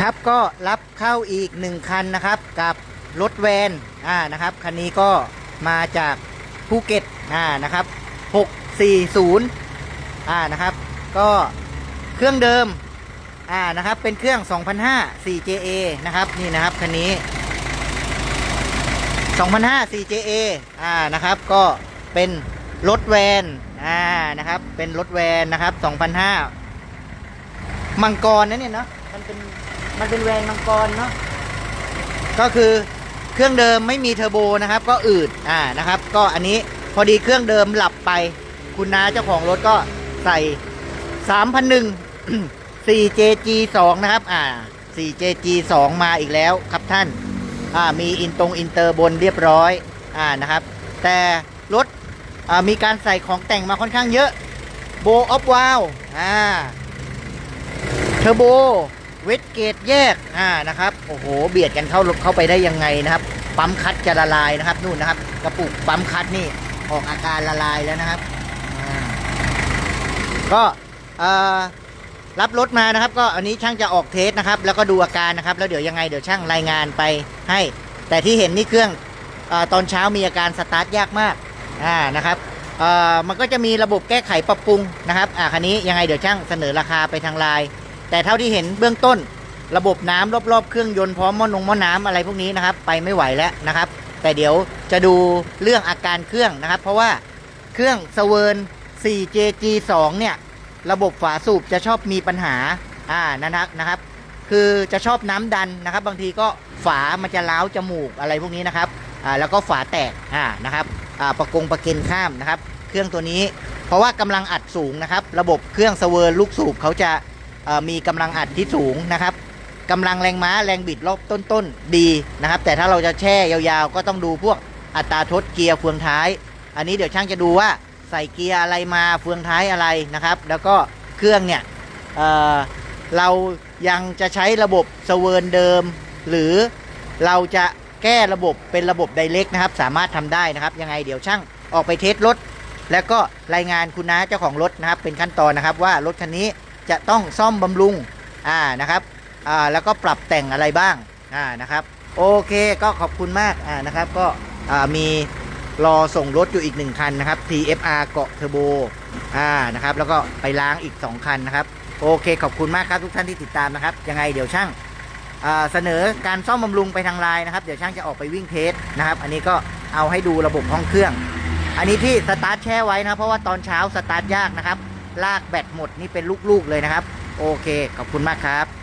ครับก็รับเข้าอีกหนึ่งคันนะครับกับรถแวนอ่านะครับคันนี้ก็มาจากภูเก็ตอ่านะครับ 640อ่านะครับ ก็เครื่องเดิมอ่านะครับเป็นเครื่อง2005 4JA นะครับนี่นะครับคันนี้2005 4JA อ่านะครับก็เป็นรถแวนอ่านะครับเป็นรถแวนนะครับ2005 มังกรนะเนี่ยเนาะมันเป็น มันเป็นแวนมังกรเนาะก็คือเครื่องเดิมไม่มีเทอร์โบนะครับ ก็อืดอ่านะครับ ก็อันนี้พอดีเครื่องเดิมหลับไป คุณน้าเจ้าของรถก็ใส่ 3,001 4JG 2นะครับ อ่า 4JG 2 มาอีกแล้วครับท่าน อ่า มีอินตรงอินเตอร์บนเรียบร้อย อ่า นะครับ แต่รถ อ่า มีการใส่ของแต่งมาค่อนข้างเยอะ โบออฟวาลอ่า เทอร์โบ เวทเกตแยกอ่านะครับโอ้โหเบียดกันเข้าเข้าไปได้ยังไงนะครับ ปั๊มคัดจะละลายนะครับนู่นนะครับ กระปุกปั๊มคัดนี่ออกอาการละลายแล้วนะครับก็เอ่อรับรถมานะครับ ก็อันนี้ช่างจะออกเทสนะครับ แล้วก็ดูอาการนะครับ แล้วเดี๋ยวยังไงเดี๋ยวช่างรายงานไปให้ แต่ที่เห็นนี่เครื่องอตอนเช้ามีอาการสตาร์ทยากมากอ่านะครับเอ่อมันก็จะมีระบบแก้ไขปรับปรุงนะครับอ่าคันนี้ยังไงเดี๋ยวช่างเสนอราคาไปทางไลน์ แต่เท่าที่เห็นเบื้องต้น ระบบน้ำรอบๆ เครื่องยนต์พร้อมหม้อนงหม้อน้ำอะไรพวกนี้นะครับ ไปไม่ไหวแล้วนะครับ แต่เดี๋ยวจะดูเรื่องอาการเครื่องนะครับ เพราะว่าเครื่องสเวิร์น 4JG2 เนี่ย ระบบฝาสูบจะชอบมีปัญหาอ่านะครับนะครับ คือจะชอบน้ำดันนะครับ บางทีก็ฝามันจะล้าวจมูกอะไรพวกนี้นะครับอ่าแล้วก็ฝาแตกอ่านะครับอ่าประกงประเกนข้ามนะครับ เครื่องตัวนี้ เพราะว่ากำลังอัดสูงนะครับ ระบบเครื่องสเวิร์นลูกสูบเขาจะ มีกำลังอัดที่สูงนะครับกำลังแรงม้าแรงบิดรอบต้นๆดีนะครับ แต่ถ้าเราจะแช่ยาวๆ ก็ต้องดูพวกอัตราทดเกียร์เฟืองท้าย อันนี้เดี๋ยวช่างจะดูว่าใส่เกียร์อะไรมาเฟืองท้ายอะไรนะครับ แล้วก็เครื่องเนี่ยเเรายังจะใช้ระบบสเวิร์นเดิม หรือเราจะแก้ระบบเป็นระบบไดเ c กนะครับ สามารถทำได้นะครับ ยังไงเดี๋ยวช่างออกไปเทสรถ แล้วก็รายงานคุณน้าเจ้าของรถนะครับ เป็นขั้นตอนนะครับว่ารถคันนี้ จะต้องซ่อมบำรุงอ่านะครับอ่าแล้วก็ปรับแต่งอะไรบ้างอ่านะครับโอเคก็ขอบคุณมากอ่านะครับก็อ่ามีรอส่งรถอยู่อีกหนึ่งคันนะครับ TFR เกาะเทอร์โบอ่านะครับแล้วก็ไปล้างอีก 2 คันนะครับโอเคขอบคุณมากครับทุกท่านที่ติดตามนะครับ ยังไงเดี๋ยวช่างเสนอการซ่อมบำรุงไปทางไลน์นะครับ เดี๋ยวช่างจะออกไปวิ่งเทสนะครับ อันนี้ก็เอาให้ดูระบบห้องเครื่อง อันนี้ที่สตาร์ทแช่ไว้นะเพราะว่าตอนเช้าสตาร์ทยากนะครับ ลากแบตหมดนี่เป็นลูกๆเลยนะครับ โอเค ขอบคุณมากครับ